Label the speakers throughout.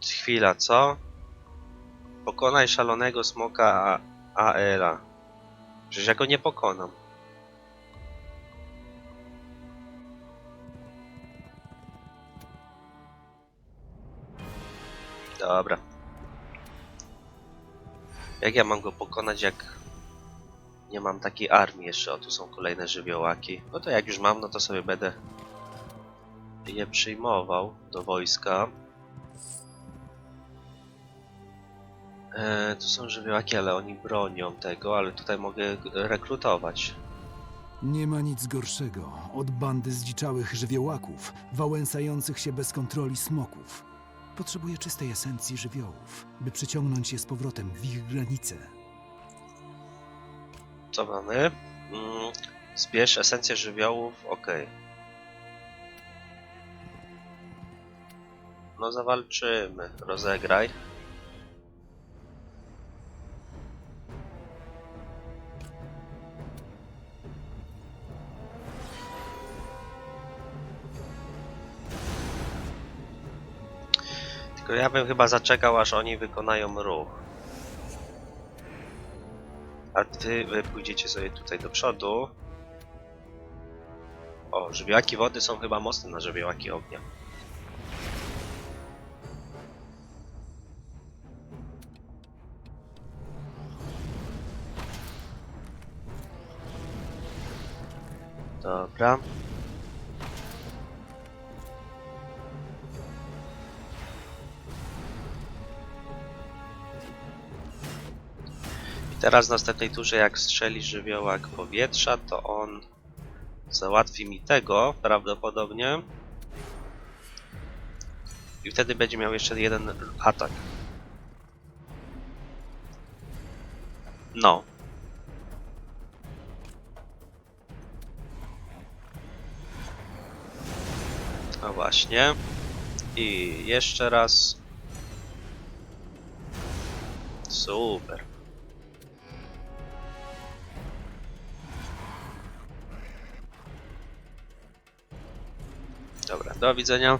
Speaker 1: Chwila, co? Pokonaj szalonego smoka A- Aera. Przecież ja go nie pokonam. Dobra. Jak ja mam go pokonać, jak nie mam takiej armii jeszcze? O, tu są kolejne żywiołaki. No to jak już mam, no to sobie będę je przyjmował do wojska. E, tu są żywiołaki, ale oni bronią tego, ale tutaj mogę rekrutować.
Speaker 2: Nie ma nic gorszego od bandy zdziczałych żywiołaków, wałęsających się bez kontroli smoków. Potrzebuję czystej esencji żywiołów, by przyciągnąć je z powrotem w ich granice.
Speaker 1: Co mamy? Mm, zbierz esencję żywiołów, ok. No zawalczymy, rozegraj. Ja bym chyba zaczekał, aż oni wykonają ruch. A ty wy pójdziecie sobie tutaj do przodu. O, żywiołaki wody są chyba mocne na żywiołaki ognia. Dobra. Teraz w następnej turze jak strzeli żywiołak powietrza, to on załatwi mi tego prawdopodobnie. I wtedy będzie miał jeszcze jeden atak. No. No właśnie. I jeszcze raz. Super. Do widzenia.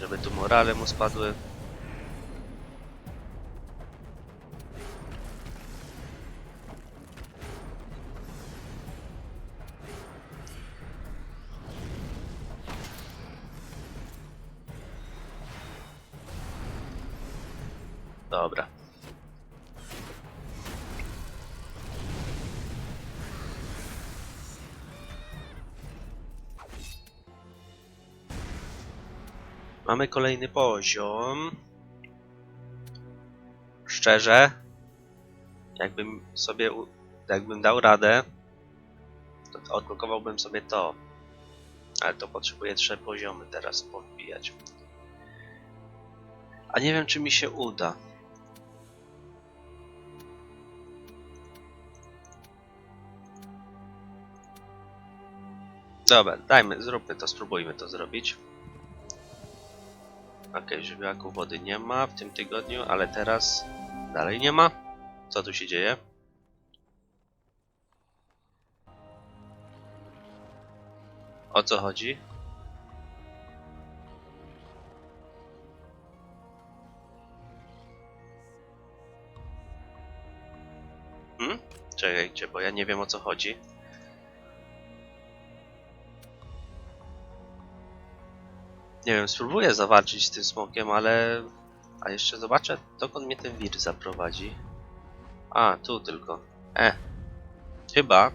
Speaker 1: Żeby tu morale mu spadły. Dobra. Mamy kolejny poziom. Szczerze, jakbym sobie, jakbym dał radę, to odblokowałbym sobie to. Ale to potrzebuję trzy poziomy teraz powbijać. A nie wiem, czy mi się uda. Dobra, dajmy, zróbmy to, spróbujmy to zrobić. Okej, żywiołaków wody nie ma w tym tygodniu, ale teraz dalej nie ma. Co tu się dzieje? O co chodzi? Hmm? Czekajcie, bo ja nie wiem o co chodzi. Nie wiem, spróbuję zawalczyć z tym smokiem, ale... A jeszcze zobaczę, dokąd mnie ten wir zaprowadzi. A, tu tylko. E. Chyba,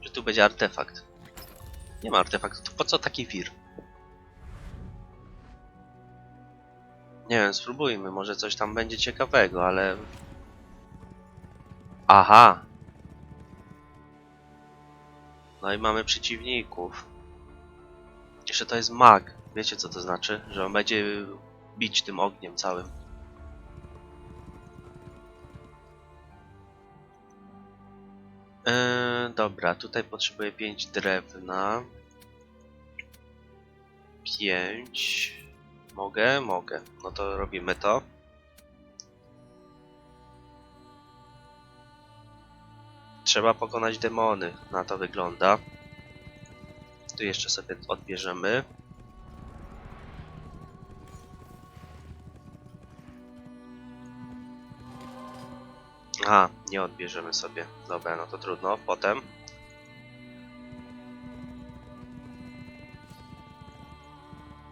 Speaker 1: że tu będzie artefakt. Nie ma artefaktu, to po co taki wir? Nie wiem, spróbujmy, może coś tam będzie ciekawego, ale... Aha! No i mamy przeciwników. Jeszcze to jest mag. Wiecie co to znaczy? Że on będzie bić tym ogniem całym. Eee, dobra, tutaj potrzebuję 5 drewna. 5. Mogę? Mogę. No to robimy to. Trzeba pokonać demony. Na to wygląda. Tu jeszcze sobie odbierzemy. A, nie odbierzemy sobie. Dobra, no to trudno. Potem.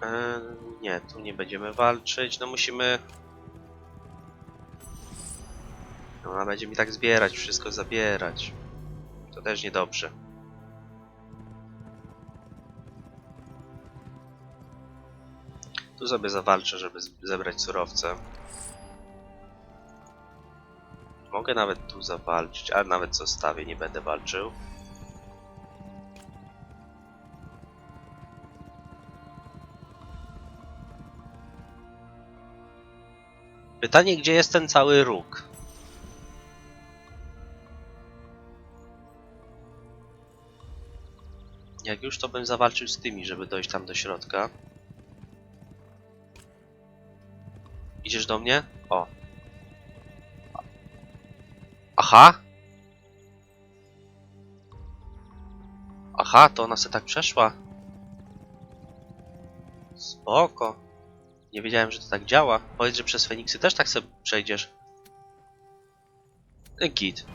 Speaker 1: E, nie, tu nie będziemy walczyć. No musimy. No, Ona będzie mi tak zbierać, wszystko zabierać. To też niedobrze. Tu sobie zawalczę, żeby zebrać surowce. Mogę nawet tu zawalczyć, ale nawet zostawię, nie będę walczył. Pytanie, gdzie jest ten cały róg? Jak już, to bym zawalczył z tymi, żeby dojść tam do środka. Idziesz do mnie? O. Aha! Aha, to ona se tak przeszła. Spoko. Nie wiedziałem, że to tak działa. Powiedz, że przez Feniksy też tak sobie przejdziesz. E, Git.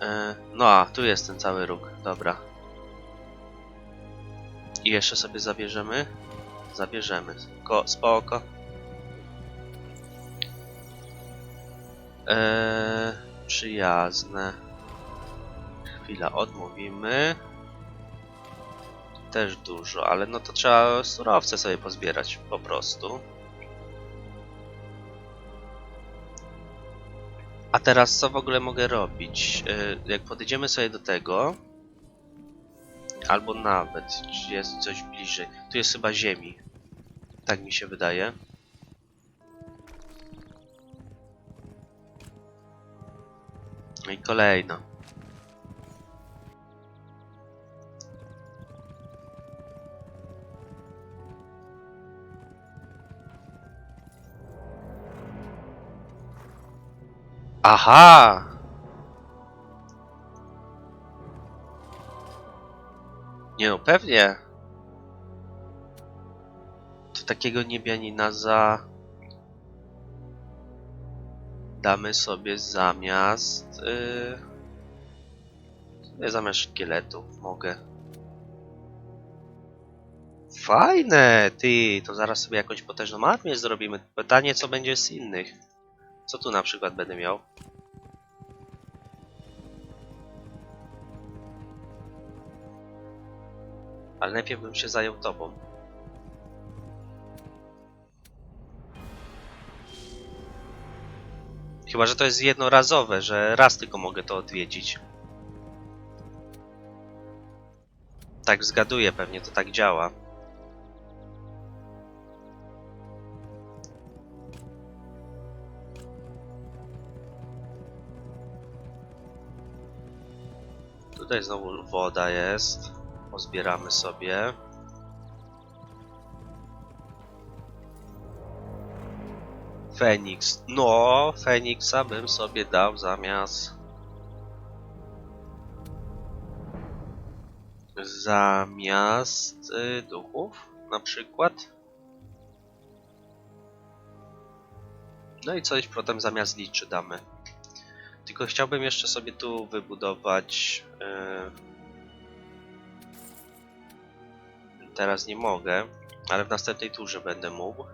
Speaker 1: E, no a, tu jest ten cały róg. Dobra. I jeszcze sobie zabierzemy? Zabierzemy. Ko spoko. Eee, przyjazne. Chwila, odmówimy. Też dużo, ale no to trzeba surowce sobie pozbierać po prostu. A teraz co w ogóle mogę robić? Eee, jak podejdziemy sobie do tego, albo nawet, czy jest coś bliżej. Tu jest chyba ziemi. Tak mi się wydaje. No i kolejna. Aha! Nie no, pewnie. To takiego niebianina za... Damy sobie zamiast... Yy... Zamiast szkieletów mogę. Fajne, ty, to zaraz sobie jakąś potężną armię zrobimy. Pytanie, co będzie z innych. Co tu na przykład będę miał? Ale najpierw bym się zajął tobą. Chyba, że to jest jednorazowe, że raz tylko mogę to odwiedzić. Tak zgaduję, pewnie to tak działa. Tutaj znowu woda jest. Pozbieramy sobie. Feniks. No, Feniksa bym sobie dał zamiast. Zamiast y, duchów, na przykład. No i coś potem zamiast liczy damy. Tylko chciałbym jeszcze sobie tu wybudować. y, Teraz nie mogę, ale w następnej turze będę mógł.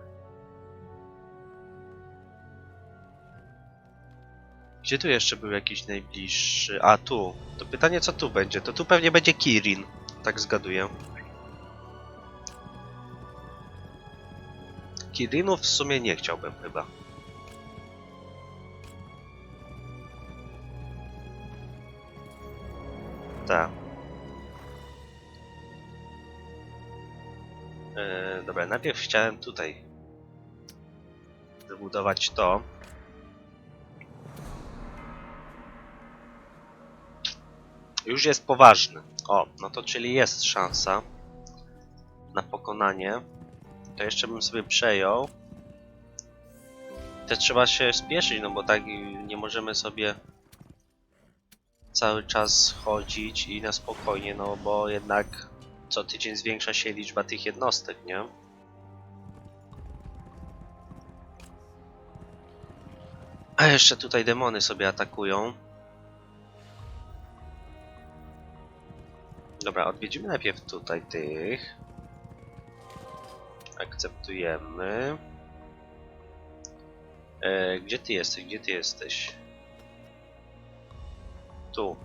Speaker 1: Gdzie tu jeszcze był jakiś najbliższy? A tu. To pytanie co tu będzie? To tu pewnie będzie Kirin. Tak zgaduję. Kirinów w sumie nie chciałbym chyba. Tak. Yy, dobra, najpierw chciałem tutaj wybudować to. Już jest poważny. O, no to czyli jest szansa na pokonanie. To jeszcze bym sobie przejął. Też trzeba się spieszyć, no bo tak nie możemy sobie cały czas chodzić i na spokojnie, no bo jednak co tydzień zwiększa się liczba tych jednostek, nie? A jeszcze tutaj demony sobie atakują. Dobra, odwiedzimy najpierw tutaj tych. Akceptujemy. E, gdzie ty jesteś? Gdzie ty jesteś? Tu.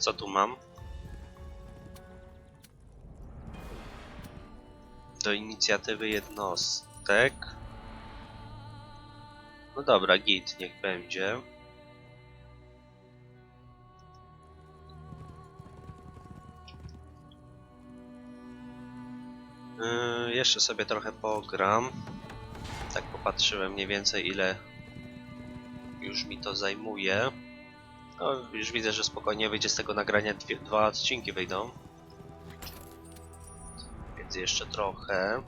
Speaker 1: Co tu mam? Do inicjatywy jednostek. No dobra, git, niech będzie. Yy, jeszcze sobie trochę pogram. Tak popatrzyłem mniej więcej ile już mi to zajmuje. No, już widzę, że spokojnie wyjdzie z tego nagrania dwie, dwa odcinki wyjdą. Więc jeszcze trochę.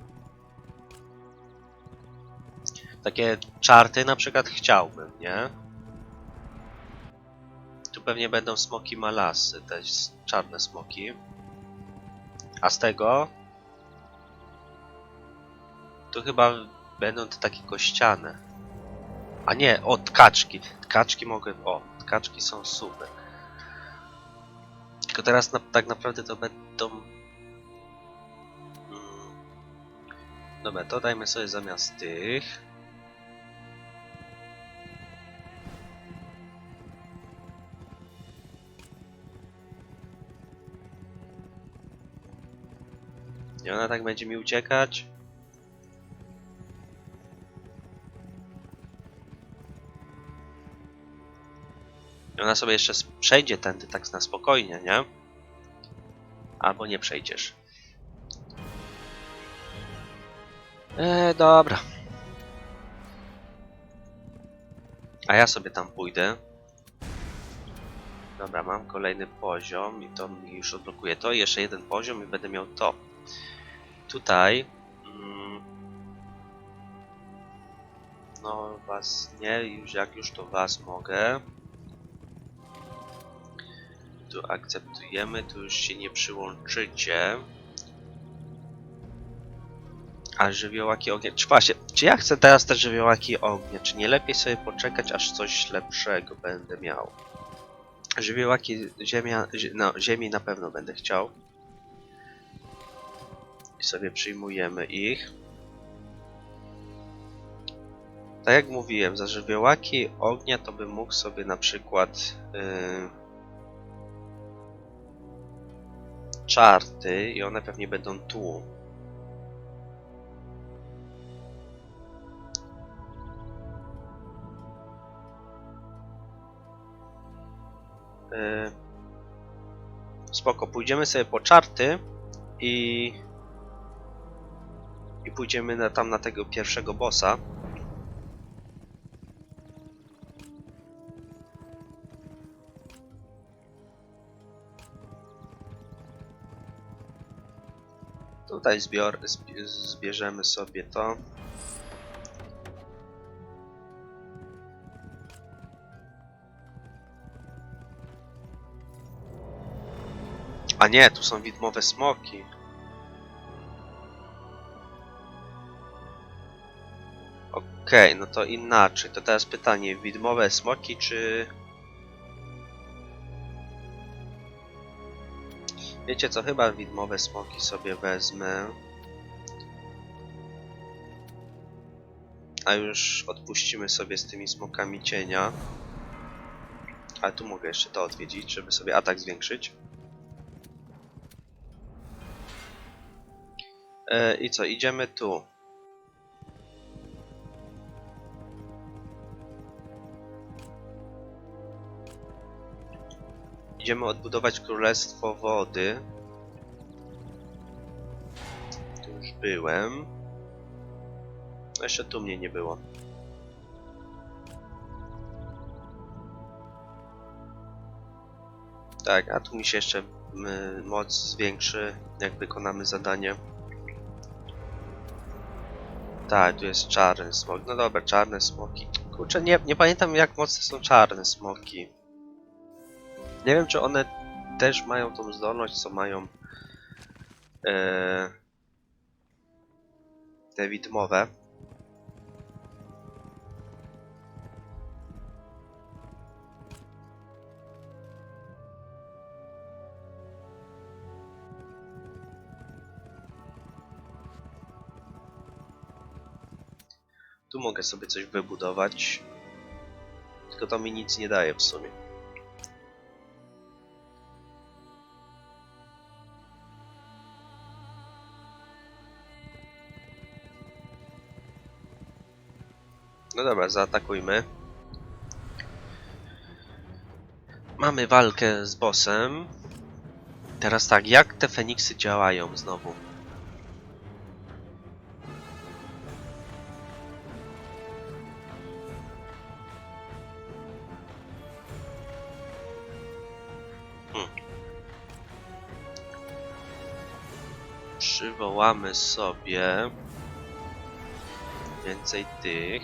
Speaker 1: Takie czarty na przykład chciałbym, nie? Tu pewnie będą smoki malasy, te czarne smoki. A z tego tu chyba będą te takie kościane. A nie, o, tkaczki. Tkaczki mogę... O, tkaczki są super. Tylko teraz na, tak naprawdę to będą... Dobra, to dajmy sobie zamiast tych. I ona tak będzie mi uciekać. I ona sobie jeszcze przejdzie tędy tak na spokojnie, nie? Albo nie przejdziesz. Eee, dobra. A ja sobie tam pójdę. Dobra, mam kolejny poziom i to mi już odblokuje to. I jeszcze jeden poziom i będę miał to. Tutaj. Mm, no, was nie, już jak już to was mogę. Tu akceptujemy, tu już się nie przyłączycie. A żywiołaki ognia. Czy właśnie, czy ja chcę teraz te żywiołaki ognia? Czy nie lepiej sobie poczekać, aż coś lepszego będę miał? Żywiołaki ziemia, zi- no, ziemi na pewno będę chciał. I sobie przyjmujemy ich. Tak jak mówiłem, za żywiołaki ognia to bym mógł sobie na przykład yy, czarty i one pewnie będą tu. Spoko, pójdziemy sobie po czarty i i pójdziemy na, tam na tego pierwszego bossa. Tutaj zbior, zb- zbierzemy sobie to. A nie, tu są widmowe smoki. Okej, no to inaczej. To teraz pytanie, widmowe smoki czy... Wiecie co, chyba widmowe smoki sobie wezmę. A już odpuścimy sobie z tymi smokami cienia. Ale tu mogę jeszcze to odwiedzić, żeby sobie atak zwiększyć. I co, idziemy tu. Idziemy odbudować Królestwo Wody. Tu już byłem. Jeszcze tu mnie nie było. Tak, a tu mi się jeszcze mm, moc zwiększy, jak wykonamy zadanie. Tak, tu jest czarny smok. No dobra, czarne smoki. Kurczę, nie, nie pamiętam jak mocne są czarne smoki. Nie wiem, czy one też mają tą zdolność, co mają e, te widmowe. Mogę sobie coś wybudować. Tylko to mi nic nie daje w sumie. No dobra, zaatakujmy. Mamy walkę z bossem. Teraz tak, jak te Feniksy działają znowu? Przywołamy sobie więcej tych.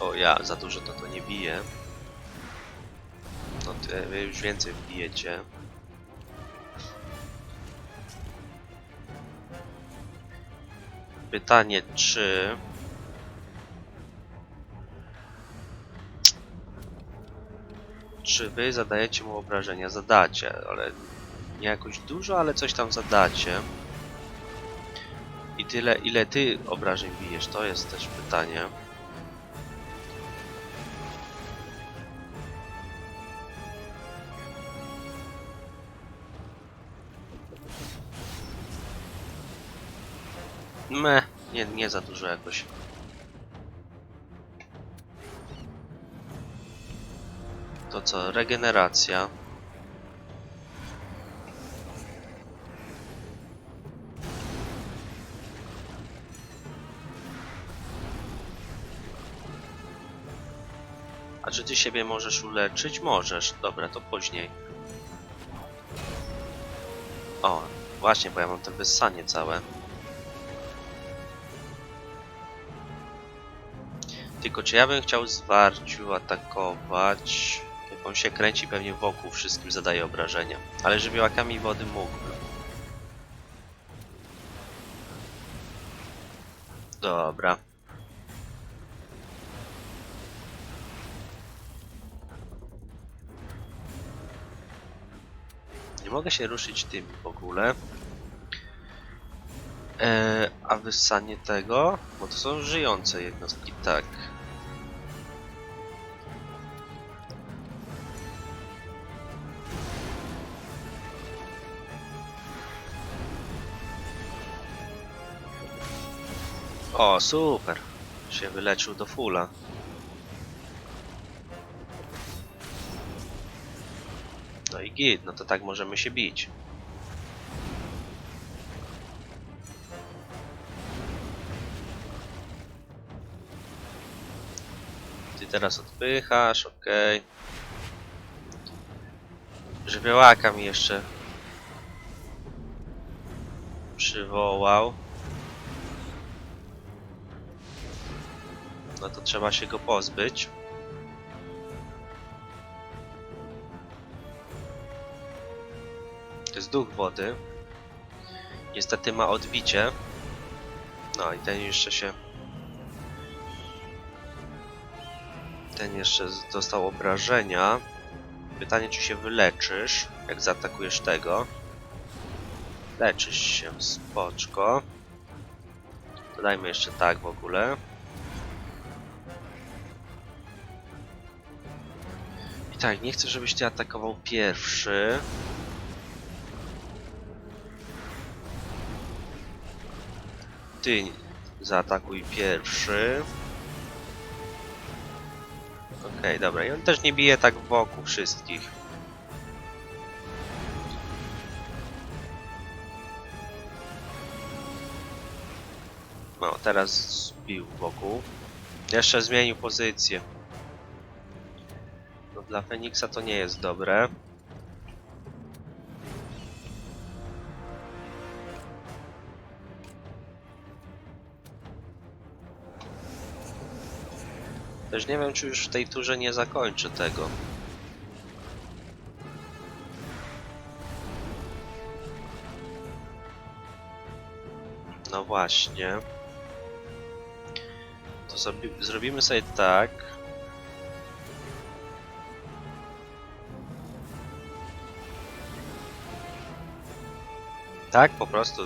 Speaker 1: O ja, za dużo to to nie bije. No ty już więcej wbijecie. Pytanie czy... Czy wy zadajecie mu obrażenia? Zadacie, ale nie jakoś dużo, ale coś tam zadacie. I tyle, ile ty obrażeń bijesz, to jest też pytanie. Me, nie, nie za dużo jakoś. To co, regeneracja. A czy ty siebie możesz uleczyć? Możesz. Dobra, to później. O, właśnie, bo ja mam to wyssanie całe. Tylko czy ja bym chciał zwarciu atakować? Jak on się kręci pewnie wokół, wszystkim zadaje obrażenia. Ale żywiołakami wody mógłbym. Dobra. Nie mogę się ruszyć tym w ogóle. Eee, a wyssanie tego? Bo to są żyjące jednostki, tak. O, super. Się wyleczył do fulla. I git, no to tak możemy się bić. Ty teraz odpychasz, okej. Żywiołaka mi jeszcze przywołał. No to trzeba się go pozbyć. Duch wody. Niestety ma odbicie. No i ten jeszcze się. Ten jeszcze dostał obrażenia. Pytanie, czy się wyleczysz, jak zaatakujesz tego. Leczysz się, spoczko. Dodajmy jeszcze tak w ogóle. I tak, nie chcę, żebyś ty atakował pierwszy. Ty zaatakuj pierwszy. Okej, dobra. I on też nie bije tak wokół wszystkich. No, teraz zbił wokół. Jeszcze zmienił pozycję. No, dla Feniksa to nie jest dobre. Też nie wiem, czy już w tej turze nie zakończę tego. No właśnie. To zrobi zrobimy sobie tak. Tak, po prostu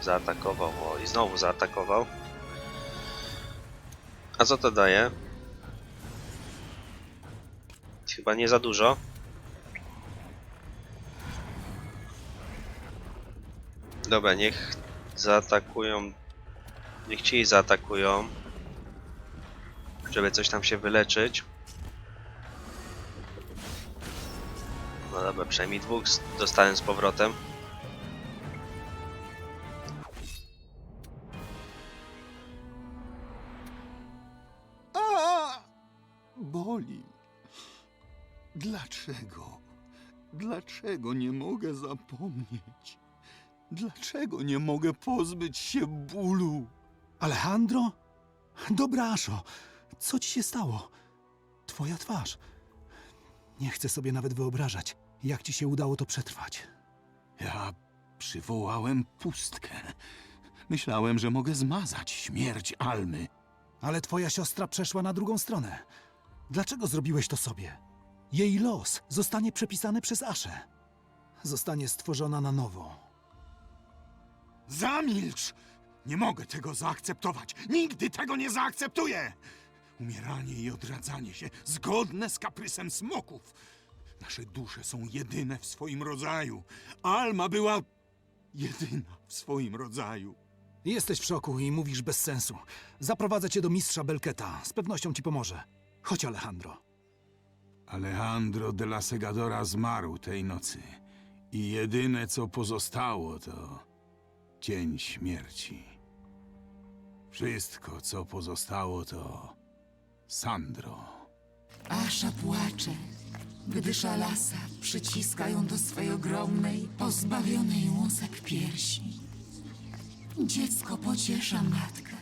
Speaker 1: zaatakował. O, i znowu zaatakował. A co to daje? Chyba nie za dużo. Dobra, niech zaatakują. Niech ci zaatakują. Żeby coś tam się wyleczyć. No dobra, przynajmniej dwóch dostałem z powrotem.
Speaker 3: Boli. Dlaczego? Dlaczego nie mogę zapomnieć? Dlaczego nie mogę pozbyć się bólu?
Speaker 2: Alejandro? Dobra, Aszo. Co ci się stało? Twoja twarz. Nie chcę sobie nawet wyobrażać, jak ci się udało to przetrwać.
Speaker 3: Ja przywołałem pustkę. Myślałem, że mogę zmazać śmierć Almy.
Speaker 2: Ale twoja siostra przeszła na drugą stronę. Dlaczego zrobiłeś to sobie? Jej los zostanie przepisany przez Aszę. Zostanie stworzona na nowo.
Speaker 3: Zamilcz! Nie mogę tego zaakceptować. Nigdy tego nie zaakceptuję! Umieranie i odradzanie się zgodne z kaprysem smoków. Nasze dusze są jedyne w swoim rodzaju. Alma była jedyna w swoim rodzaju.
Speaker 2: Jesteś w szoku i mówisz bez sensu. Zaprowadzę cię do mistrza Belketa. Z pewnością ci pomoże. Chodź, Alejandro.
Speaker 3: Alejandro de la Segadora zmarł tej nocy. I jedyne co pozostało to cień śmierci. Wszystko co pozostało to Sandro.
Speaker 4: Asza płacze, gdy szalasa przyciska ją do swej ogromnej, pozbawionej łusek piersi. Dziecko pociesza matkę.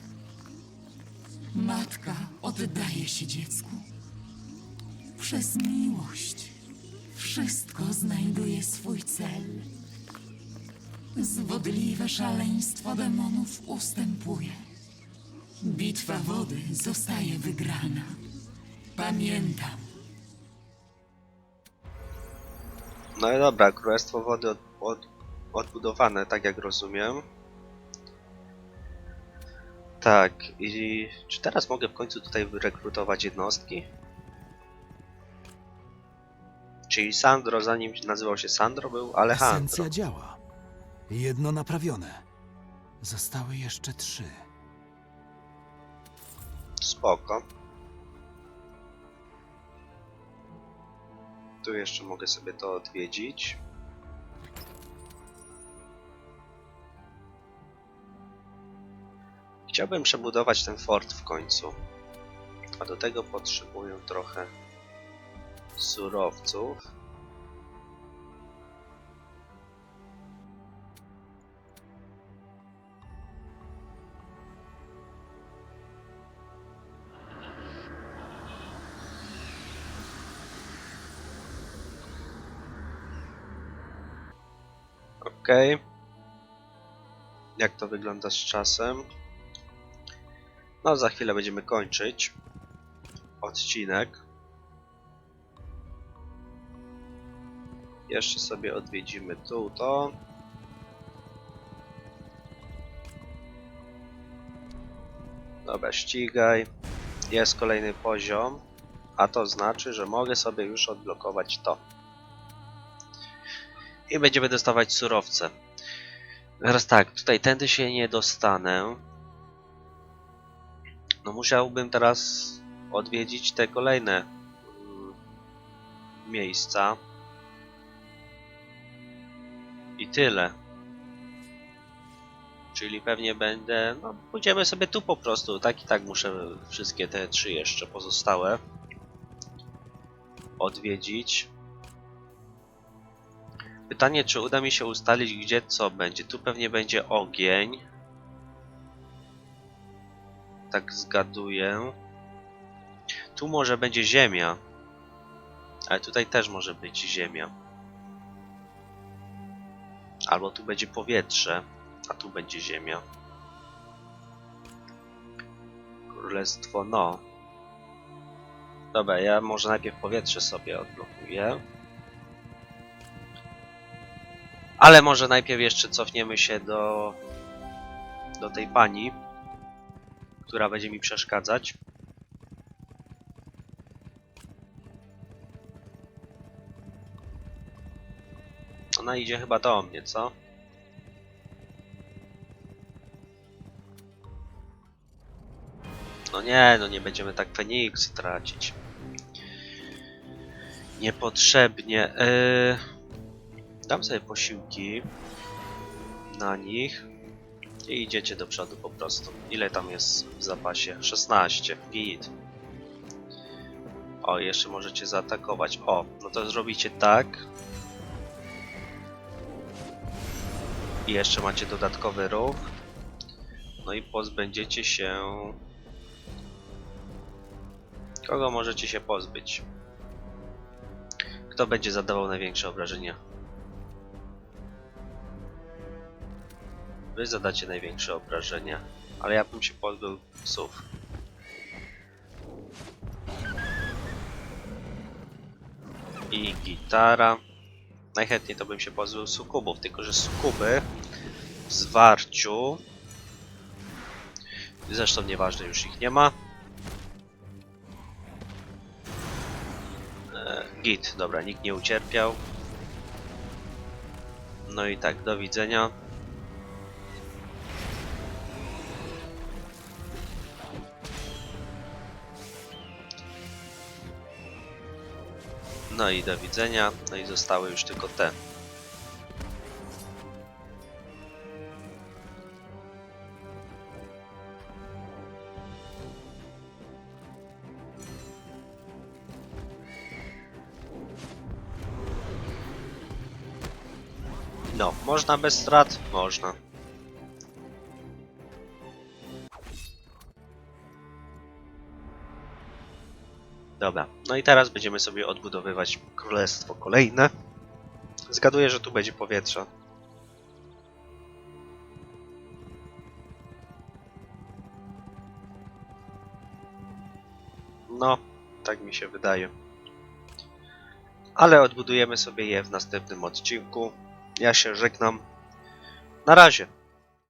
Speaker 4: Matka oddaje się dziecku. Przez miłość wszystko znajduje swój cel. Zwodliwe szaleństwo demonów ustępuje. Bitwa wody zostaje wygrana. Pamiętam.
Speaker 1: No i dobra, Królestwo Wody od, od, odbudowane, tak jak rozumiem. Tak, i czy teraz mogę w końcu tutaj wyrekrutować jednostki? Czyli Sandro, zanim nazywał się Sandro, był Alejandro.
Speaker 2: Esencja działa. Jedno naprawione. Zostały jeszcze trzy.
Speaker 1: Spoko. Tu jeszcze mogę sobie to odwiedzić. Chciałbym przebudować ten fort w końcu. A do tego potrzebuję trochę surowców. Ok. Jak to wygląda z czasem? No, za chwilę będziemy kończyć odcinek. Jeszcze sobie odwiedzimy tu to. Dobra, ścigaj. Jest kolejny poziom, a to znaczy, że mogę sobie już odblokować to i będziemy dostawać surowce. Teraz tak, tutaj tędy się nie dostanę. No musiałbym teraz odwiedzić te kolejne mm, miejsca. I tyle. Czyli pewnie będę, no pójdziemy sobie tu po prostu, tak i tak muszę wszystkie te trzy jeszcze pozostałe odwiedzić. Pytanie, czy uda mi się ustalić, gdzie co będzie. Tu pewnie będzie ogień. Tak zgaduję. Tu może będzie ziemia. Ale tutaj też może być ziemia. Albo tu będzie powietrze, a tu będzie ziemia. Królestwo no. Dobra, ja może najpierw powietrze sobie odblokuję. Ale może najpierw jeszcze cofniemy się do do tej pani, która będzie mi przeszkadzać. Ona idzie chyba do mnie, co? No nie, no nie będziemy tak Feniksy tracić. Niepotrzebnie. Yy... Dam sobie posiłki na nich i idziecie do przodu po prostu. Ile tam jest w zapasie? 16. Git. O, jeszcze możecie zaatakować. O, no to zrobicie tak. I jeszcze macie dodatkowy ruch. No i pozbędziecie się... Kogo możecie się pozbyć? Kto będzie zadawał największe obrażenia? Wy zadacie największe obrażenia. Ale ja bym się pozbył psów. I gitara. Najchętniej to bym się pozbył sukubów, tylko że sukuby w zwarciu. Zresztą nieważne, już ich nie ma. E, git, dobra, nikt nie ucierpiał. No i tak, do widzenia. No i do widzenia. No i zostały już tylko te. No, można bez strat? Można. Dobra, no i teraz będziemy sobie odbudowywać królestwo kolejne. Zgaduję, że tu będzie powietrze. No, tak mi się wydaje. Ale odbudujemy sobie je w następnym odcinku. Ja się żegnam. Na razie.